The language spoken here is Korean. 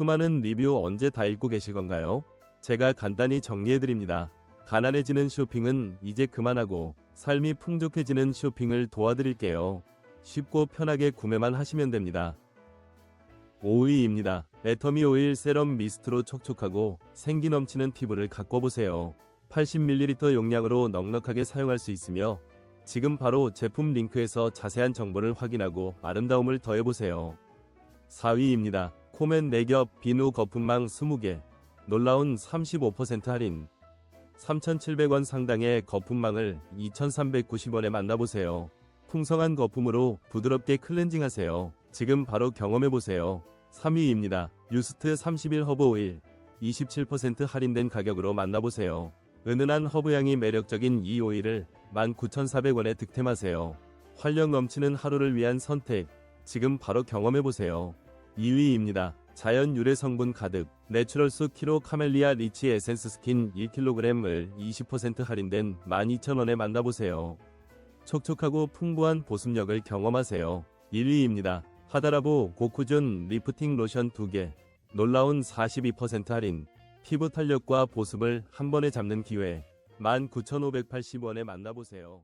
수많은 리뷰 언제 다 읽고 계실 건가요? 제가 간단히 정리해드립니다. 가난해지는 쇼핑은 이제 그만하고 삶이 풍족해지는 쇼핑을 도와드릴게요. 쉽고 편하게 구매만 하시면 됩니다. 5위입니다. 애터미 오일 세럼 미스트로 촉촉하고 생기 넘치는 피부를 가꿔보세요. 80ml 용량으로 넉넉하게 사용할 수 있으며 지금 바로 제품 링크에서 자세한 정보를 확인하고 아름다움을 더해보세요. 4위입니다. 코멘 내겹 비누 거품망 20개 놀라운 35% 할인 3,700원 상당의 거품망을 2,390원에 만나보세요. 풍성한 거품으로 부드럽게 클렌징하세요. 지금 바로 경험해보세요. 3위입니다. 유스트 31 허브 오일 27% 할인된 가격으로 만나보세요. 은은한 허브향이 매력적인 이 오일을 19,400원에 득템하세요. 활력 넘치는 하루를 위한 선택. 지금 바로 경험해보세요. 2위입니다. 자연 유래 성분 가득 내추럴수 키로 카멜리아 리치 에센스 스킨 1kg을 20% 할인된 12,000원에 만나보세요. 촉촉하고 풍부한 보습력을 경험하세요. 1위입니다. 하다라보 고쿠준 리프팅 로션 2개 놀라운 42% 할인 피부 탄력과 보습을 한 번에 잡는 기회 19,580원에 만나보세요.